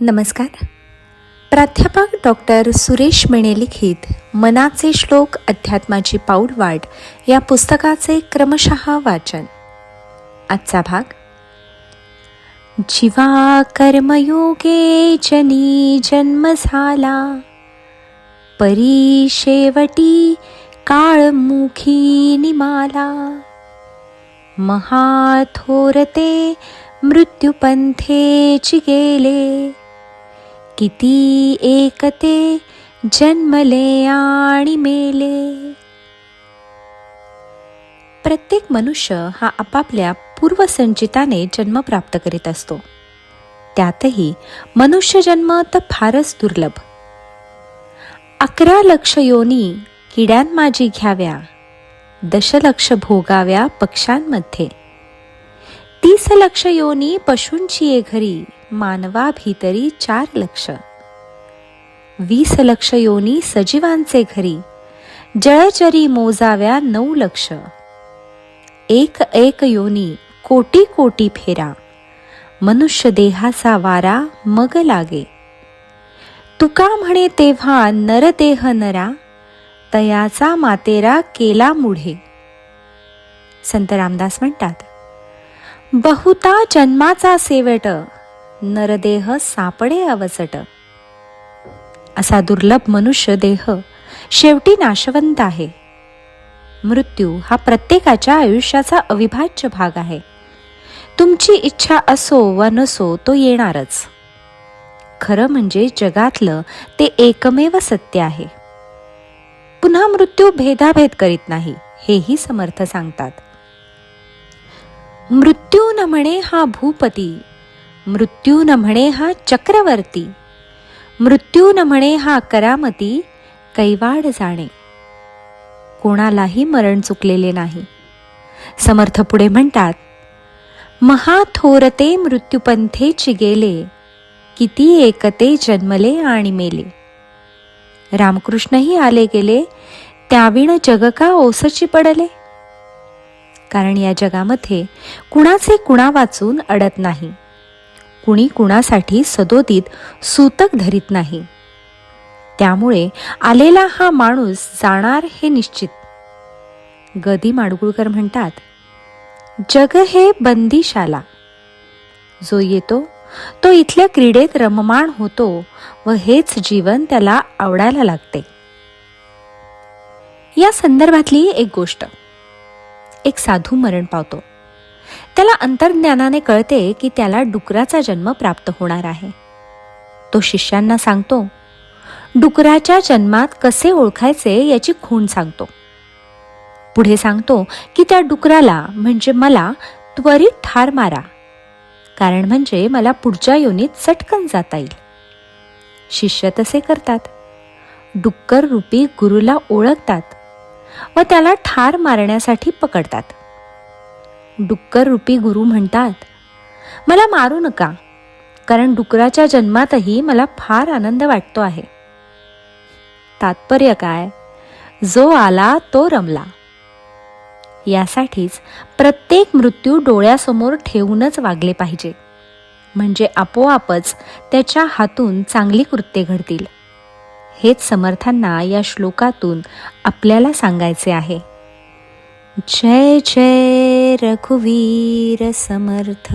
नमस्कार. प्राध्यापक डॉक्टर सुरेश मेणे लिखित मनाचे श्लोक अध्यात्माची पाऊलवाट या पुस्तकाचे क्रमशः वाचन. आजचा भाग जीवा कर्मयोगे जनी जन्म झाला परी शेवटी काळमुखी निमाला महाथोरते मृत्युपंथेची गेले किती एकते जन्मले आणि मेले. प्रत्येक मनुष्य हा आपापल्या पूर्वसंचिताने जन्म प्राप्त करीत असतो. त्यातही मनुष्य जन्म तर फारच दुर्लभ. अकरा लक्ष योनी किड्यांमाजी घ्याव्या दशलक्ष भोगाव्या पक्ष्यांमध्ये. तीस लक्ष योनी पशूंची ये घरी मानवा भीतरी चार लक्ष. वीस लक्ष योनी सजीवांचे घरी. जळचरी मोजाव्या नऊ लक्ष. एक एक योनी कोटी कोटी फेरा. मनुष्य देहाचा वारा मग लागे. तुका म्हणे तेव्हा नरदेह नरा तयाचा मातेरा केला मुढे. संत रामदास म्हणतात बहुता जन्माचा सेवट नरदेह सापडे अवचट असा दुर्लभ मनुष्य देह शेवटी नाशवंत आहे. मृत्यू हा प्रत्येकाच्या आयुष्याचा अविभाज्य भाग आहे. तुमची इच्छा असो वा नसो तो येणारच. खरं म्हणजे जगातलं ते एकमेव सत्य आहे. पुन्हा मृत्यू भेदाभेद करीत नाही हेही समर्थ सांगतात. मृत्यू न म्हणे हा भूपती मृत्यू न म्हणे हा चक्रवर्ती. मृत्यू न म्हणे हा करामती कैवाड जाणे. कोणालाही मरण चुकलेले नाही. समर्थ पुढे म्हणतात महाथोरते मृत्युपंथेची गेले किती एकते जन्मले आणि मेले. रामकृष्णही आले गेले त्याविण जग का ओसची पडले? कारण या जगामध्ये कुणाचे कुणा वाचून अडत नाही. कुणी कुणासाठी सदोदित सूतक धरीत नाही. त्यामुळे आलेला हा माणूस जाणार हे निश्चित. गदी माडगुळकर म्हणतात जग हे बंदिशाला. जो येतो तो इथल्या क्रीडेत रममाण होतो व हेच जीवन त्याला आवडायला लागते. या संदर्भातली एक गोष्ट. एक साधू मरण पावतो. त्याला अंतर्ज्ञानाने कळते की त्याला डुकराचा जन्म प्राप्त होणार आहे. तो शिष्यांना सांगतो डुकराच्या जन्मात कसे ओळखायचे याची खूण सांगतो. पुढे सांगतो की त्या डुकराला म्हणजे मला त्वरित ठार मारा. कारण म्हणजे मला पुढच्या योनीत चटकन जाता येईल. शिष्य तसे करतात. डुक्कर रूपी गुरुला ओळखतात व त्याला ठार मारण्यासाठी पकडतात. डुक्कर रूपी गुरु म्हणतात. मला मारू नका कारण डुकराच्या जन्मातही मला फार आनंद वाटतो आहे. तात्पर्य काय? जो आला तो रमला. यासाठीच प्रत्येक मृत्यू डोळ्यासमोर ठेवूनच वागले पाहिजे. म्हणजे आपोआपच त्याच्या हातून चांगली कृत्ये घडतील. हेच समर्थांना या श्लोकातून आपल्याला सांगायचे आहे. जय जय रघुवीर समर्थ।